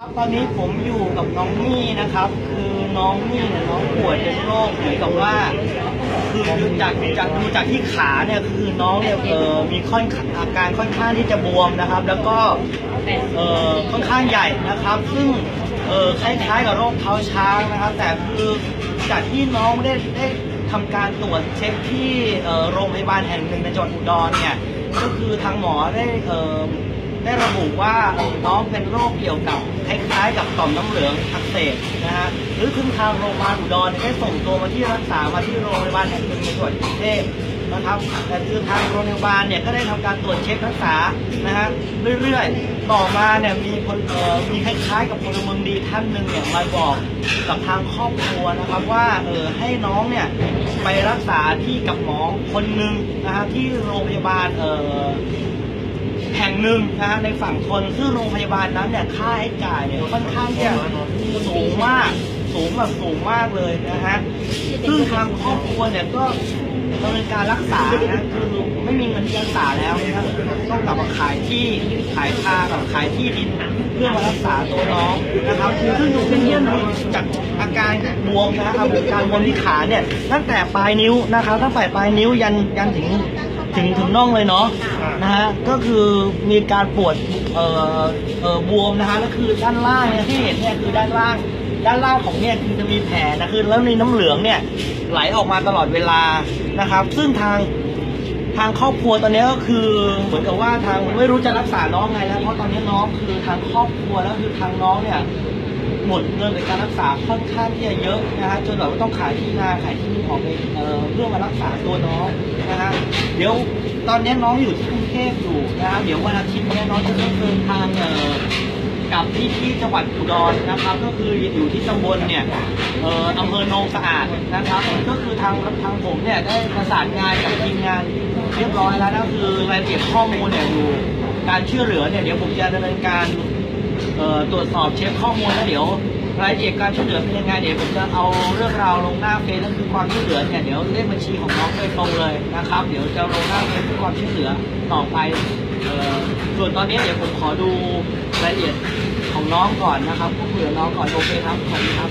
ครับตอนนี้ผมอยู่กับน้องมี่นะครับ คือน้องมี่เนี่ยน้องป่วยเป็นโรคเหมือนกับว่า คือดูจากจากดูจากที่ขาเนี่ยคือน้องเนี่ยเออมีค่อนอาการค่อนข้างที่จะบวมนะครับ แล้วก็เออค่อนข้างใหญ่นะครับ ซึ่งเออคล้ายๆกับโรคเท้าช้างนะครับ แต่คือจากที่น้องได้ได้ทำการตรวจเช็คที่โรงพยาบาลแห่งหนึ่งในจังหวัดอุดรเนี่ยก็คือทางหมอได้เอ่อ ได้ระบุว่าน้องเป็นโรคเกี่ยวกับคล้ายๆกับต่อมน้ำเหลืองอักเสบนะฮะหรือคือทางโรงพยาบาลอุดรได้ส่งตัวมาที่รักษามาที่โรงพยาบาลแห่งหนึ่งในจังหวัดกรุงเทพนะครับแต่คือทางโรงพยาบาลเนี่ยก็ได้ทำการตรวจเช็ครักษานะฮะเรื่อยๆ ต่อมาเนี่ยมีคนเอ่อมีคล้ายๆ กับพลเมืองดีท่านหนึ่งเนี่ยมาบอกกับทางครอบครัวนะครับว่าเออให้น้องเนี่ยไปรักษาที่กับหมอคนหนึ่งนะฮะที่โรงพยาบาลเออ แห่งหนึ่งนะฮะในฝั่งทนซึ่งโรงพยาบาลนั้นเนี่ยค่าใช้จ่ายเนี่ยค่อนข้างที่จะสูงมากสูงแบบสูงมากเลยนะฮะซึ่งทางครอบครัวเนี่ยก็ดำเนินการรักษานะคือไม่มีเงินที่รักษาแล้วนะครับต้องกลับมาขายที่ขายคากับขายที่ดินเพื่อมารักษาตัวน้องนะครับซึ่งดูเป็นเยี่ยมจากอาการบวมนะครับอาการบวมที่ขาเนี่ยตั้งแต่ปลายนิ้วนะครับตั้งแต่ปลายนิ้วยันยันถึง ถึงถึงน่องเลยเนาะนะฮะก็คือมีการปวดเอ่อเอ่อบวมนะฮะแล้วคือด้านล่างเนี่ยที่เห็นเนี่ยคือด้านล่าง ด้านล่างของเนี่ยคือจะมีแผลนะคือแล้วมีน้ำเหลืองเนี่ยไหลออกมาตลอดเวลานะครับ ซึ่งทางทางครอบครัวตอนนี้ก็คือเหมือนกับว่าทางไม่รู้จะรักษาน้องไงแล้วเพราะตอนนี้น้องคือทางครอบครัวแล้วคือทางน้องเนี่ยหมดเงินในการรักษาค่อนข้างที่จะเยอะนะฮะจนแบบว่าต้องขายที่นาขายที่ดินของไปเออเพื่อมารักษาตัวน้องนะฮะ เดี๋ยวตอนนี้น้องอยู่ที่กรุงเทพอยู่นะฮะเดี๋ยววันอาทิตย์เนี้น้องจะต้องเดินทางเอ่อกลับที่ที่จังหวัดอุดรนะครับ ก็คืออยู่ที่ตำบลเนี่ยเอ่ออำเภอโนนสะอาดนะครับ ก็คือทางทางผมเนี่ยได้ประสานงานกับทีมงานเรียบร้อยแล้วนะคือรายละเอียดข้อมูลเนี่ยอยู่การช่วยเหลือเนี่ยเดี๋ยวผมจะดำเนินการเอ่อตรวจสอบเช็คข้อมูลแล้วเดี๋ยว รายละเอียดการช่วยเหลือเป็นยังไงเดี๋ยวผมจะเอาเรื่องราวลงหน้าเฟซนั่นคือความช่วยเหลือเนี่ยเดี๋ยวเลขบัญชีของน้องโดยตรงเลยนะครับ เดี๋ยวจะลงหน้าเฟซเพื่อความช่วยเหลือต่อไปส่วนตอนนี้เดี๋ยวผมขอดูรายละเอียดของน้องก่อนนะครับผู้เหลือน้องก่อนโอเคครับขอบคุณครับ